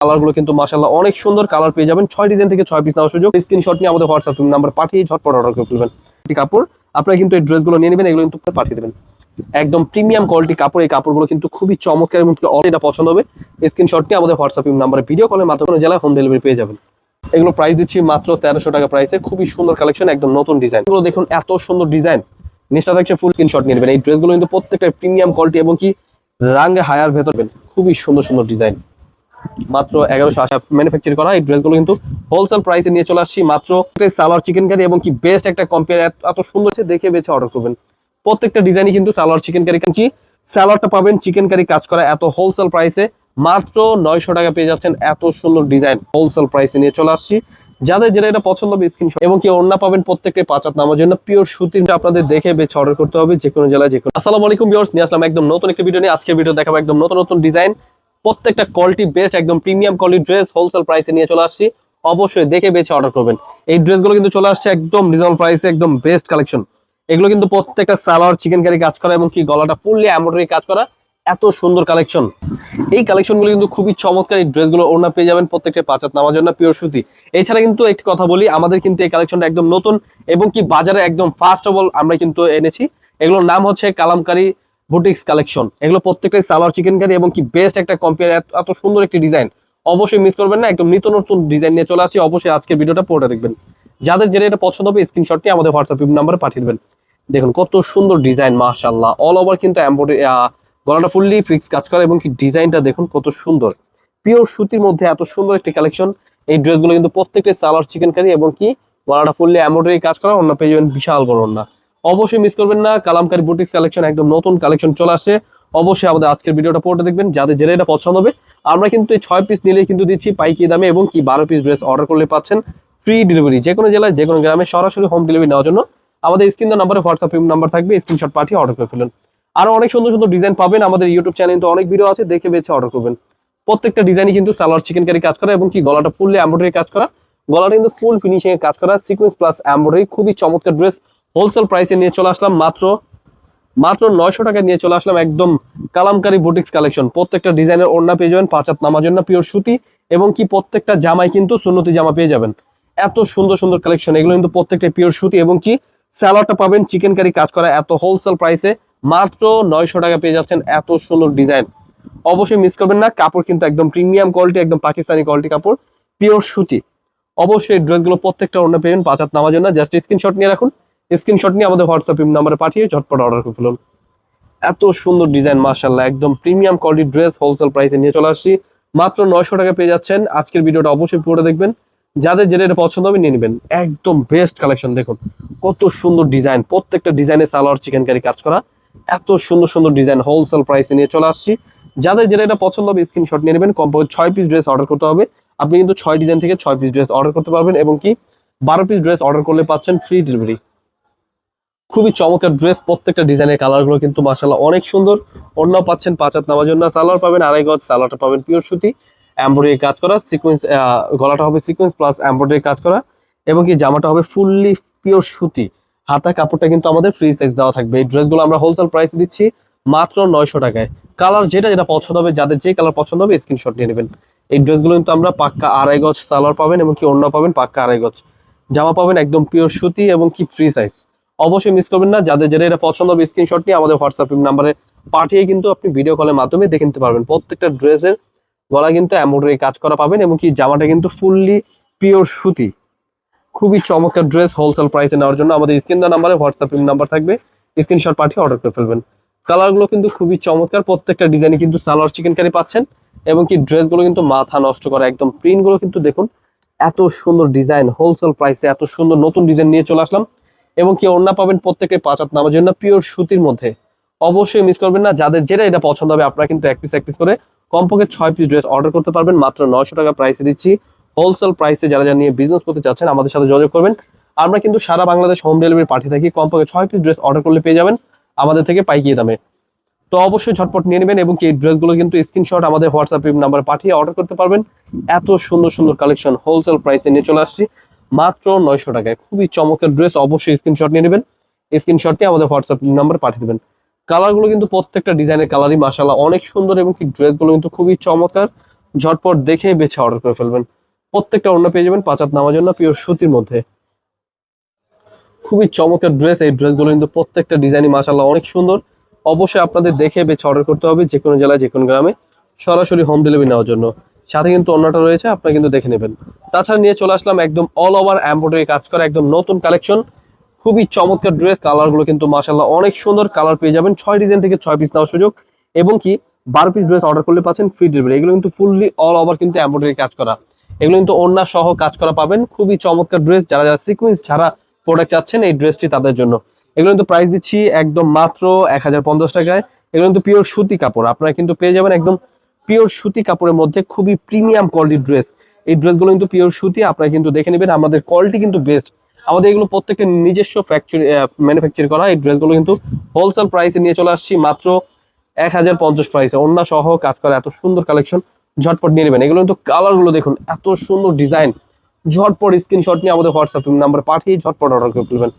কালারগুলো কিন্তু মাসাল্লাহ অনেক সুন্দর কালার পেয়ে যাবেন। ছয় ডিজাইন থেকে ছয় পিস নেওয়ার সুযোগ। স্ক্রিনশট নিয়ে আমাদের হোয়াটসঅ্যাপ নাম্বার পাঠিয়ে ঝটপট অর্ডার করে কাপড়, আপনারা কিন্তু এই ড্রেসগুলো নিয়ে নেবেন, এগুলো কিন্তু পাঠিয়ে দেবেন। একদম প্রিমিয়াম কোয়ালিটি কাপড়, এই কাপড়গুলো কিন্তু খুবই চমৎকার এবং অল এটা পছন্দ হবে। স্ক্রিনশট নিয়ে আমাদের হোয়াটসঅ্যাপ নাম্বারে ভিডিও কলের মাধ্যমে জেলায় হোম ডেলিভারি পেয়ে যাবেন। এগুলো প্রাইস দিচ্ছি মাত্র তেরোশো টাকা প্রাইসে খুবই সুন্দর কালেকশন একদম নতুন ডিজাইন এগুলো দেখুন, এত সুন্দর ডিজাইন নিচটা থাকছে ফুল স্ক্রিনশট নিয়ে নেবেন। এই ড্রেসগুলো কিন্তু প্রত্যেকটা প্রিমিয়াম কোয়ালিটি এবং কি, রাঙ্গে হায়ার ভেতর খুবই সুন্দর সুন্দর ডিজাইন মাত্র এগারোশো আশা ম্যানুফ্যাকচার করা এই ড্রেসগুলো কিন্তু হোলসেল প্রাইসে নিয়ে চলে আসছি। মাত্র সালোয়ার চিকেন কারি এবং কি বেস্ট একটা কম্পেয়ার এত সুন্দর আছে দেখে বেছে অর্ডার করবেন। প্রত্যেকটা ডিজাইনই কিন্তু সালোয়ার চিকেন কারি কি সালোয়ারটা পাবেন চিকেন কারি কাজ করা এত হোলসেল প্রাইসে মাত্র নয়শো টাকা পেয়ে যাচ্ছেন এত সুন্দর ডিজাইন হোলসেল প্রাইসে নিয়ে চলে আসছি। যাদের যেটা এটা পছন্দ হবে স্ক্রিনশট এবং কি অন্য পাবেন প্রত্যেককে পাঁচাত নামার জন্য। পিওর সুতিটা আপনাদের দেখে বেছে অর্ডার করতে হবে যে কোনো জেলায় যে কোনো আসসালামু আলাইকুম নিয়ে আসলাম একদম নতুন একটা ভিডিও নিয়ে। আজকের ভিডিও দেখাবো একদম নতুন নতুন ডিজাইন প্রত্যেকটা কোয়ালিটি বেস্ট একদম প্রিমিয়াম কোয়ালিটি ড্রেস হোলসেল প্রাইসে নিয়ে চলে আসছি। অবশ্যই দেখে বেছে অর্ডার করবেন। এই ড্রেসগুলো কিন্তু চলে আসছে একদম রিজনেবল প্রাইসে একদম বেস্ট কালেকশন এগুলো কিন্তু প্রত্যেকটা সালোয়ার চিকেন কারি কাজ করা এবং কি গলাটা ফুললি এমব্রয়ডারি কাজ করা, এত সুন্দর কালেকশন এই কালেকশনগুলো কিন্তু খুবই চমৎকার, এই ড্রেসগুলো ওড়না পেয়ে যাবেন প্রত্যেকটা পাঁচাত নামার জন্য পিওর সুতি। এছাড়া কিন্তু একটি কথা বলি, আমাদের কিন্তু এই কালেকশনটা একদম নতুন এবং কি বাজারে একদম ফার্স্ট অফ অল আমরা কিন্তু এনেছি। এগুলোর নাম হচ্ছে কালামকারি বুটিক্স কালেকশন। এগুলো প্রত্যেকটাই সালোয়ার চিকেন কারি এবং কি বেস্ট একটা কম্পেয়ার এত সুন্দর একটি ডিজাইন অবশ্যই মিস করবেন না, একদম নিত্য নতুন ডিজাইন নিয়ে চলে আসি অবশ্যই আজকের ভিডিওটা পড়ে দেখবেন। যাদের যেটা এটা পছন্দ হবে স্ক্রিনশটটি আমাদের হোয়াটসঅ্যাপ নাম্বারে পাঠিয়ে দেবেন। দেখুন, কত সুন্দর ডিজাইন মাশাল্লাহ অল ওভার কিন্তু এম্বয়ডারি গলাটা ফুললি ফিক্স কাজ করা এবং কি ডিজাইনটা দেখুন কত সুন্দর। পিওর সুতির মধ্যে এত সুন্দর একটি কালেকশন এই ড্রেসগুলো কিন্তু প্রত্যেকটাই সালোয়ার চিকেন কারি এবং কি গলাটা ফুললি এম্বয়ডারি কাজ করা, অন্য পেয়ে যাবেন বিশাল বড় অন্য অবশ্যই মিস করবেন না। কালামকারি বুটিক্স কালেকশন একদম নতুন কালেকশন চলে আসে অবশ্যই আমাদের আজকের ভিডিওটা পড়তে দেখবেন, যাদের যেটা এটা পছন্দ হবে। আমরা কিন্তু এই ছয় পিস নিলেই কিন্তু দিচ্ছি পাইকি দামে এবং কি বারো পিস ড্রেস অর্ডার করলে পাচ্ছেন ফ্রি ডেলিভারি যে কোনো জেলায়, যে কোনো গ্রামে সরাসরি হোম ডেলিভারি নেওয়ার জন্য আমাদের স্ক্রিন নাম্বারে হোয়াটসঅ্যাপ নাম্বার থাকবে স্ক্রিনশট পাঠিয়ে অর্ডার করে ফেলুন। আরও অনেক সুন্দর সুন্দর ডিজাইন পাবেন। আমাদের ইউটিউব চ্যানেলে তো অনেক ভিডিও আছে, দেখে বেছে অর্ডার করবেন। প্রত্যেকটা ডিজাইনই কিন্তু সালোয়ার চিকেন কারি কাজ করা এবং কি গলাটা ফুললি এমব্রয়ডারি কাজ করা। গলাটা কিন্তু ফুল ফিনিশিং এ কাজ করা। সিকোয়েন্স প্লাস এমব্রয়ডারি খুবই চমৎকার ড্রেস হোলসেল প্রাইসে নিয়ে চলে আসলাম মাত্র মাত্র নয়শো টাকা নিয়ে চলে আসলাম একদম কালামকারি বুটিক্স কালেকশন। প্রত্যেকটা ডিজাইনের ওড়না পেয়ে যাবেন পাঁচাত নামার জন্য পিওর সুতি এবং কি প্রত্যেকটা জামাই কিন্তু সুন্নতি জামা পেয়ে যাবেন। এত সুন্দর সুন্দর কালেকশন, এগুলো কিন্তু প্রত্যেকটা পিওর সুতি এবং কি স্যালাডটা পাবেন চিকেন কারি কাজ করা এত হোলসেল প্রাইসে মাত্র নয়শো টাকা পেয়ে যাচ্ছেন এত সুন্দর ডিজাইন অবশ্যই মিস করবেন না, কাপড় কিন্তু একদম প্রিমিয়াম কোয়ালিটি একদম পাকিস্তানি কোয়ালিটি কাপড় পিওর সুতি। অবশ্যই ড্রেসগুলো প্রত্যেকটা অন্য পেবেন পাঁচ হাত নামার জন্য জাস্ট স্ক্রিনশট নিয়ে রাখুন। স্ক্রিনশট নিয়ে আমাদের হোয়াটসঅ্যাপ নাম্বারে পাঠিয়ে ঝটপট অর্ডার করে ফেলুন। এত সুন্দর ডিজাইন মার্শাল্লাহ একদম প্রিমিয়াম কোয়ালিটি ড্রেস হোলসেল প্রাইসে নিয়ে চলে আসছি। মাত্র নয়শো টাকা পেয়ে যাচ্ছেন। আজকের ভিডিওটা অবশ্যই পুরো দেখবেন। যাদের যেটা এটা পছন্দ হবে নিয়ে নেবেন। একদম বেস্ট কালেকশন দেখুন। কত সুন্দর ডিজাইন প্রত্যেকটা ডিজাইনে সালোয়ার চিকেন কারি কাজ করা। এত সুন্দর সুন্দর ডিজাইন হোলসেল প্রাইসে নিয়ে চলে আসছি। যাদের যেটা এটা পছন্দ হবে স্ক্রিনশট নিয়ে নেবেন। কমপক্ষে ছয় পিস ড্রেস অর্ডার করতে হবে। আপনি কিন্তু ছয় ডিজাইন থেকে ছয় পিস ড্রেস অর্ডার করতে পারবেন এবং কি বারো পিস ড্রেস অর্ডার করলে পাচ্ছেন ফ্রি ডেলিভারি খুবই চমৎকার ড্রেস প্রত্যেকটা ডিজাইনের কালারগুলো কিন্তু মাসাল্লাহ অনেক সুন্দর। অন্য পাচ্ছেন পাঁচ হাত নামার জন্য। সালোয়ার পাবেন, আড়াই গজ সালোয়ারটা পাবেন পিওর সুতি। এমব্রয়ডারি কাজ করা সিকোয়েন্স গলাটা হবে সিকোয়েন্স প্লাস এমব্রয়ডারি কাজ করা। এবং কি জামাটা হবে ফুললি পিওর সুতি। হাতা, কাপড়টা কিন্তু আমাদের ফ্রি সাইজ দেওয়া থাকবে। এই ড্রেসগুলো আমরা হোলসেল প্রাইসে দিচ্ছি মাত্র নয়শো টাকায়। কালার যেটা যেটা পছন্দ হবে, যাদের যে কালার পছন্দ হবে স্ক্রিনশট নিয়ে নেবেন। এই ড্রেসগুলো কিন্তু আমরা পাক্কা আড়াই গজ সালোয়ার পাবেন এবং কি অন্য পাবেন পাক্কা আড়াই গজ। জামা পাবেন একদম পিওর সুতি এবং কি ফ্রি সাইজ অবশ্যই মিস করবেন না। যাদের যেটা এটা পছন্দ হবে স্ক্রিনশট নিয়ে আমাদের হোয়াটসঅ্যাপ নাম্বারে পাঠিয়ে কিন্তু আপনি ভিডিও কলের মাধ্যমে দেখে নিতে পারবেন। প্রত্যেকটা ড্রেসের গলা কিন্তু এমব্রয়ডারি কাজ করা পাবেন এবং কি জামাটা কিন্তু ফুললি পিওর সুতি। খুবই চমৎকার ড্রেস হোলসেল প্রাইসে নেওয়ার জন্য আমাদের স্ক্রিন দেওয়া নাম্বারে হোয়াটসঅ্যাপ নাম্বার থাকবে। স্ক্রিনশট পাঠিয়ে অর্ডার করে ফেলবেন। কালারগুলো কিন্তু খুবই চমৎকার। প্রত্যেকটা ডিজাইনে কিন্তু সালোয়ার চিকেন কারি পাচ্ছেন এবং কি ড্রেসগুলো কিন্তু মাথা নষ্ট করা একদম প্রিন্টগুলো কিন্তু দেখুন। এত সুন্দর ডিজাইন হোলসেল প্রাইসে এত সুন্দর নতুন ডিজাইন নিয়ে চলে আসলাম। এবং কি ওড়না পাবেন প্রত্যেকে পাঁচ হাত নামার জন্য পিওর সুতির মধ্যে। অবশ্যই মিস করবেন না। যাদের যেটা এটা পছন্দ হবে, আপনারা কিন্তু এক পিস এক পিস করে কমপক্ষে ছয় পিস ড্রেস অর্ডার করতে পারবেন। মাত্র নয়শো টাকা প্রাইসে দিচ্ছি। হোলসেল প্রাইসে যারা যারা নিয়ে বিজনেস করতে চাচ্ছেন, আমাদের সাথে যোগাযোগ করবেন। আমরা কিন্তু সারা বাংলাদেশ হোম ডেলিভারি পাঠিয়ে থাকি কমপক্ষে ছয় পিস ড্রেস অর্ডার করলে পেয়ে যাবেন আমাদের থেকে পাইকিয়ে দামে। তো অবশ্যই ঝটপট নিয়ে নেবেন এবং এই ড্রেসগুলো কিন্তু স্ক্রিনশট আমাদের হোয়াটসঅ্যাপ নাম্বার পাঠিয়ে অর্ডার করতে পারবেন। এত সুন্দর সুন্দর কালেকশন হোলসেল প্রাইসে নিয়ে চলে আসছি। মাত্র নয়শো টাকায়। খুবই চমকের ড্রেস অবশ্যই স্ক্রিনশট নিয়ে নেবেন। স্ক্রিনশটটি আমাদের হোয়াটসঅ্যাপ নাম্বার পাঠিয়ে দেবেন। কালারগুলো কিন্তু প্রত্যেকটা ডিজাইনের কালারই মাসাল্লাহ অনেক সুন্দর এবং কি ড্রেসগুলো কিন্তু খুবই চমৎকার। ঝটপট দেখে বেছে অর্ডার করে ফেলবেন। প্রত্যেকটা অন্য পেয়ে যাবেন পাঁচ হাত নামার জন্য পিওর সুতির মধ্যে। খুবই চমকের ড্রেস এই ড্রেসগুলো কিন্তু প্রত্যেকটা ডিজাইনই মাসাল্লাহ অনেক সুন্দর। অবশ্যই আপনাদের দেখে বেছে অর্ডার করতে হবে যে কোনো জেলায় যে কোনো গ্রামে। সরাসরি হোম ডেলিভারি নেওয়ার জন্য। সাথে কিন্তু অন্যটা রয়েছে, আপনারা কিন্তু দেখে নেবেন। তাছাড়া নিয়ে চলে আসলাম একদম অল ওভার এমব্রয়ডারি কাজ করা, একদম নতুন কালেকশন খুবই চমৎকার ড্রেস কালারগুলো কিন্তু মাসাল্লাহ অনেক সুন্দর কালার পেয়ে যাবেন। ছয় ডিজাইন থেকে ছয় পিস নেওয়ার সুযোগ। এবং কি বারো পিস ড্রেস অর্ডার করলে পাচ্ছেন ফ্রি ডেলিভারি এগুলো কিন্তু ফুললি অল ওভার কিন্তু এমব্রয়ডারি কাজ করা। এগুলো কিন্তু ওড়না সহ কাজ করা পাবেন। খুবই চমৎকার ড্রেস যারা যারা সিকুয়েন্স ছাড়া প্রোডাক্ট চাচ্ছেন, এই ড্রেসটি তাদের জন্য। এগুলো কিন্তু প্রাইস দিচ্ছি একদম মাত্র এক হাজার পঞ্চাশ টাকায়। এগুলো কিন্তু পিওর সুতি কাপড়। আপনারা কিন্তু পেয়ে যাবেন একদম পিওর সুতি কাপড়ের মধ্যে খুবই প্রিমিয়াম কোয়ালিটির ড্রেস এই ড্রেসগুলো কিন্তু পিওর সুতি, আপনারা কিন্তু দেখে নেবেন আমাদের কোয়ালিটি কিন্তু বেস্ট আমাদের এগুলো প্রত্যেকের নিজস্ব ফ্যাক্টরি ম্যানুফ্যাকচার করা, এই ড্রেসগুলো কিন্তু হোলসেল প্রাইসে নিয়ে চলে আসছি মাত্র এক হাজার পঞ্চাশ প্রাইসে অন্য সহ কাজ করা এত সুন্দর কালেকশন ঝটপট নিয়ে নেবেন। এগুলো কিন্তু কালারগুলো দেখুন, এত সুন্দর ডিজাইন ঝটপট স্ক্রিনশট নিয়ে আমাদের হোয়াটসঅ্যাপ নাম্বার পাঠিয়ে ঝটপট অর্ডার করে ফেলবেন।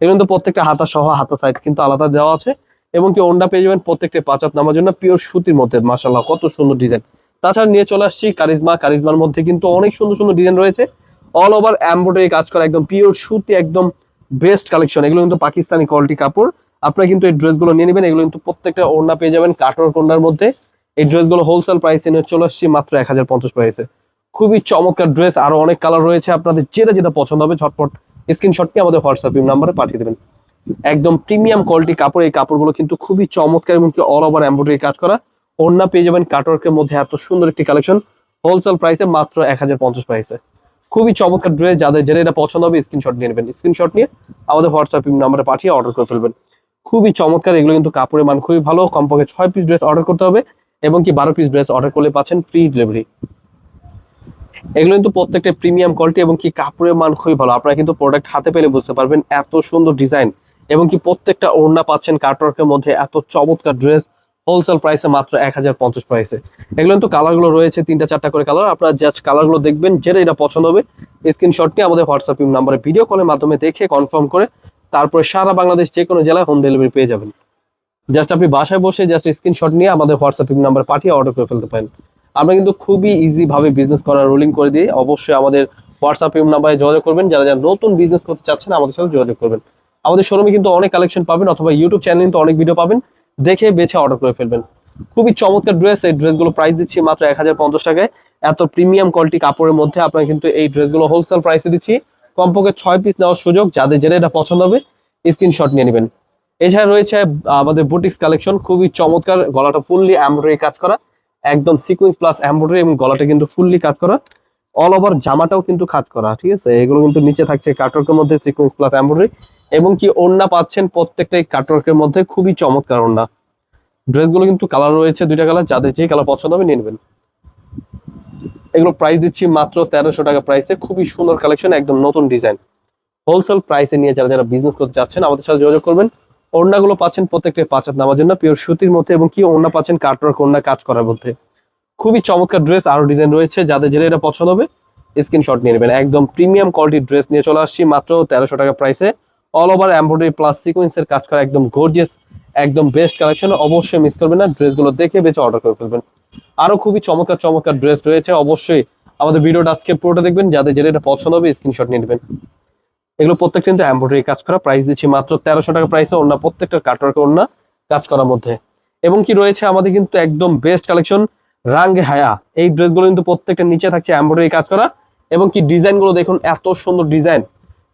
এগুলো কিন্তু প্রত্যেকটা হাতা সহ, হাতা সাইড কিন্তু আলাদা দেওয়া আছে। এবং কি ওন্ডা পেয়ে যাবেন প্রত্যেকটা পাঁচাত নামার জন্য পিওর সুতির মধ্যে মাসাল্লাহ কত সুন্দর ডিজাইন তাছাড়া নিয়ে চলে আসছি কারিজমা কারিজমার মধ্যে কিন্তু অনেক সুন্দর সুন্দর ডিজাইন রয়েছে। অল ওভার এমব্রয়ডারি কাজ করা একদম পিওর সুতি, একদম বেস্ট কালেকশন এগুলো কিন্তু পাকিস্তানি কোয়ালিটি কাপড়। আপনারা কিন্তু এই ড্রেসগুলো নিয়ে নেবেন। এগুলো কিন্তু প্রত্যেকটা ওড়না পেয়ে যাবেন কাটোর কোন্ডার মধ্যে। এই ড্রেসগুলো হোলসেল প্রাইসে নিয়ে চলে আসছি মাত্র এক হাজার পঞ্চাশ প্রাইসে খুবই চমৎকার ড্রেস। আরও অনেক কালার রয়েছে। আপনাদের যেটা যেটা পছন্দ হবে ঝটপট স্ক্রিনশট নিয়ে আমাদের হোয়াটসঅ্যাপ নাম্বারে পাঠিয়ে দেবেন। একদম প্রিমিয়াম কোয়ালিটি কাপড়, এই কাপড়গুলো কিন্তু খুবই চমৎকার এবং অল ওভার এমব্রয়ডারি কাজ করা। ওড়না পেয়ে যাবেন কাটওয়ার্কের মধ্যে এত সুন্দর একটি কালেকশন হোলসেল প্রাইসে মাত্র এক হাজার পঞ্চাশ প্রাইসে খুবই চমৎকার ড্রেস যাদের যেটা এটা পছন্দ হবে স্ক্রিনশট নিয়ে নেবেন। স্ক্রিনশট নিয়ে আমাদের হোয়াটসঅ্যাপ নাম্বারে পাঠিয়ে অর্ডার করে ফেলবেন। খুবই চমৎকার, এগুলো কিন্তু কাপড়ের মান খুবই ভালো। কমপক্ষে ছয় পিস ড্রেস অর্ডার করতে হবে এবং কি বারো পিস ড্রেস অর্ডার করলে পাচ্ছেন ফ্রি ডেলিভারি এগুলো কিন্তু প্রত্যেকটা প্রিমিয়াম কোয়ালিটি এবং কি কাপড়ের মান খুবই ভালো। আপনারা কিন্তু প্রোডাক্ট হাতে পেলে বুঝতে পারবেন এত সুন্দর ডিজাইন এবং কি প্রত্যেকটা ওড়না পাচ্ছেন কাটওয়ার্কের মধ্যে এত চমৎকার ড্রেস হোলসেল প্রাইসে মাত্র এক হাজার পঞ্চাশ প্রাইসে এগুলো কিন্তু কালারগুলো রয়েছে, তিনটা চারটা করে কালার আপনারা জাস্ট কালারগুলো দেখবেন, যেটা এটা পছন্দ হবে স্ক্রিনশট আমাদের হোয়াটসঅ্যাপ নাম্বারে ভিডিও কলের মাধ্যমে দেখে কনফার্ম করে তারপরে সারা বাংলাদেশ যে কোনো জেলায় হোম ডেলিভারি পেয়ে যাবেন। জাস্ট আপনি বাসায় বসে জাস্ট স্ক্রিনশট নিয়ে আমাদের হোয়াটসঅ্যাপ নাম্বার পাঠিয়ে অর্ডার করে ফেলতে পারেন। আমরা কিন্তু খুবই ইজি ভাবে বিজনেস করার রোলিং করে দিয়ে অবশ্যই আমাদের হোয়াটসঅ্যাপ নাম্বারে যোগাযোগ করবেন। যারা যারা নতুন বিজনেস করতে চাচ্ছেন, আমাদের সাথে যোগাযোগ করবেন। আমাদের শোরুমে কিন্তু অনেক কালেকশন পাবেন অথবা ইউটিউব চ্যানেলে কিন্তু অনেক ভিডিও পাবেন। দেখে, বেছে অর্ডার করে ফেলবেন। খুবই চমৎকার ড্রেস এই ড্রেসগুলো প্রাইস দিচ্ছি মাত্র এক হাজার পঞ্চাশ টাকায়। এত প্রিমিয়াম কোয়ালিটি কাপড়ের মধ্যে আপনারা কিন্তু এই ড্রেসগুলো হোলসেল প্রাইসে দিচ্ছি। কমপক্ষে ছয় পিস নেওয়ার সুযোগ। যাদের যেটা এটা পছন্দ হবে স্ক্রিনশট নিয়ে নেবেন। এছাড়া রয়েছে আমাদের বুটিক্স কালেকশন খুবই চমৎকার। গলাটা ফুললি এমব্রয়ডারি কাজ করা। একদম সিকুয়েন্স প্লাস এমব্রয়ডারি এবং গলাটা কিন্তু ফুললি কাজ করা। অল ওভার জামাটাও কিন্তু কাজ করা, ঠিক আছে? এগুলো কিন্তু নিচে থাকছে কাটওয়ার্কের মধ্যে সিকুয়েন্স প্লাস এমব্রয়ডারি এবং কি ওড়না পাচ্ছেন প্রত্যেকটাই কাটওয়ার্কের মধ্যে, খুবই চমৎকার ওড়না। ড্রেসগুলো কিন্তু কালার রয়েছে, দুইটা কালার, যাদের যে কালার পছন্দ হবে নিয়ে নেবেন। এগুলো প্রাইস দিচ্ছি মাত্র তেরোশো টাকা প্রাইসে খুবই সুন্দর কালেকশন একদম নতুন ডিজাইন হোলসেল প্রাইসে নিয়ে যারা যারা বিজনেস করতে চাচ্ছেন আমাদের সাথে যোগাযোগ করবেন। ওড়নাগুলো পাচ্ছেন প্রত্যেকটা পাঁচাত নামার জন্য পিওর সুতির মধ্যে এবং কি ওড়না পাচ্ছেন কাটওয়ার্ক, ওড়না কাজ করার মধ্যে। খুবই চমৎকার ড্রেস আরও ডিজাইন রয়েছে, যাদের যেটা এটা পছন্দ হবে স্ক্রিনশট নিয়ে নেবেন। একদম প্রিমিয়াম কোয়ালিটির ড্রেস নিয়ে চলে আসছি মাত্র তেরোশো টাকা প্রাইসে অল ওভার এমব্রয়ডারি প্লাস সিকোয়েন্সের কাজ করা একদম গর্জিয়াস একদম বেস্ট কালেকশন অবশ্যই মিস করবেন না, ড্রেসগুলো দেখে বেছে অর্ডার করে ফেলবেন। আরও খুবই চমৎকার চমৎকার ড্রেস রয়েছে, অবশ্যই আমাদের ভিডিওটা আজকে পুরোটা দেখবেন। যাদের যেটা পছন্দ হবে স্ক্রিনশট নিয়ে নেবেন। এগুলো প্রত্যেকটা কিন্তু এমব্রয়ডারি কাজ করা প্রাইস দিচ্ছি মাত্র তেরোশো টাকা প্রাইসে অন্য প্রত্যেকটা কাটওয়ার্ক অন্য কাজ করার মধ্যে। এবং কি রয়েছে আমাদের কিন্তু একদম বেস্ট কালেকশন রাঙ্গে হায়া। এই ড্রেসগুলো কিন্তু প্রত্যেকটা নিচে থাকছে এমব্রয়ডারি কাজ করা। এবং কি ডিজাইনগুলো দেখুন, এত সুন্দর ডিজাইন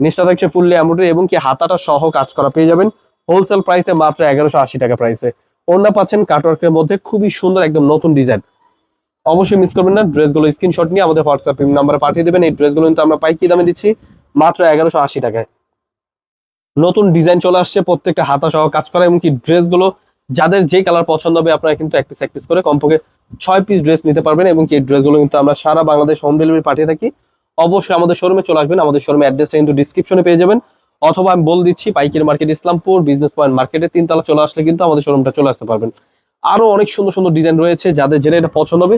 নিচটা থাকছে ফুললি এমব্রয়ডারি এবং কি হাতাটা সহ কাজ করা পেয়ে যাবেন। হোলসেল প্রাইসে মাত্র এগারোশো আশি টাকা প্রাইসে অন্য পাচ্ছেন কাটওয়ার্কের মধ্যে খুবই সুন্দর একদম নতুন ডিজাইন অবশ্যই মিস করবেন না, ড্রেসগুলো স্ক্রিনশট নিয়ে আমাদের হোয়াটসঅ্যাপ নাম্বারে পাঠিয়ে দেবেন। এই ড্রেসগুলো কিন্তু আমরা পাইকি দামে দিচ্ছি মাত্র এগারোশো আশি টাকায়। নতুন ডিজাইন চলে আসছে, প্রত্যেকটা হাতা সহ কাজ করা এবং কি ড্রেসগুলো যাদের যে কালার পছন্দ হবে আপনারা কিন্তু এক পিস এক পিস করে কমপক্ষে ছয় পিস ড্রেস নিতে পারবেন এবং কি এই ড্রেসগুলো কিন্তু আমরা সারা বাংলাদেশ হোম ডেলিভারি পাঠিয়ে থাকি। অবশ্যই আমাদের শোরুমে চলে আসবেন। আমাদের শোরুমে অ্যাড্রেসটা কিন্তু ডিসক্রিপশনে পেয়ে যাবেন। অথবা আমি বলে দিচ্ছি, পাইকারি মার্কেট ইসলামপুর বিজনেস পয়েন্ট মার্কেটে তিনতলা চলে আসলে কিন্তু আমাদের শোরুমটা চলে আসতে পারবেন। আরও অনেক সুন্দর সুন্দর ডিজাইন রয়েছে, যাদের যেটা এটা পছন্দ হবে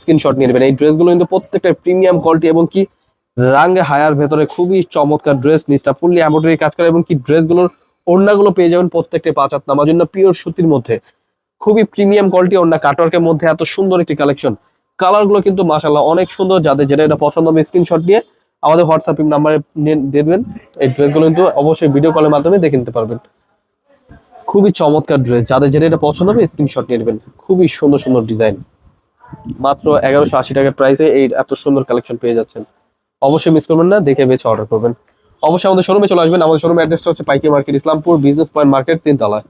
স্ক্রিনশট নিয়ে নেবেন। এই ড্রেসগুলো কিন্তু প্রত্যেকটা প্রিমিয়াম কোয়ালিটি এবং কি রাঙ্গে হায়ার ভেতরে খুবই চমৎকার ড্রেস নিচটা ফুললি এমব্রয়ডারি কাজ করে এবং কি ড্রেসগুলোর ওড়নাগুলো পেয়ে যাবেন প্রত্যেকটা পাঁচ হাত নামার জন্য পিওর সুতির মধ্যে। খুবই প্রিমিয়াম কোয়ালিটি ওড়না কাটওয়ার্কের মধ্যে এত সুন্দর একটি কালেকশন কালারগুলো কিন্তু মাশাল্লাহ অনেক সুন্দর যাদের যেটা এটা পছন্দ হবে স্ক্রিনশট নিয়ে আমাদের হোয়াটসঅ্যাপ নাম্বারে দিয়ে দেবেন। এই ড্রেসগুলো কিন্তু অবশ্যই ভিডিও কলের মাধ্যমে দেখে নিতে পারবেন। খুবই চমৎকার ড্রেস যাদের যেটা এটা পছন্দ হবে স্ক্রিনশট নিয়ে নেবেন। খুবই সুন্দর সুন্দর ডিজাইন মাত্র এগারোশো আশি টাকার প্রাইসে এই এত সুন্দর কালেকশন পেয়ে যাচ্ছেন। অবশ্যই মিস করবেন না, দেখে বেছে অর্ডার করবেন। অবশ্যই আমাদের শোরুমে চলে আসবেন। আমাদের শোরুমের অ্যাড্রেসটা হচ্ছে পাইকি market Islampur business point market তিনতলায়।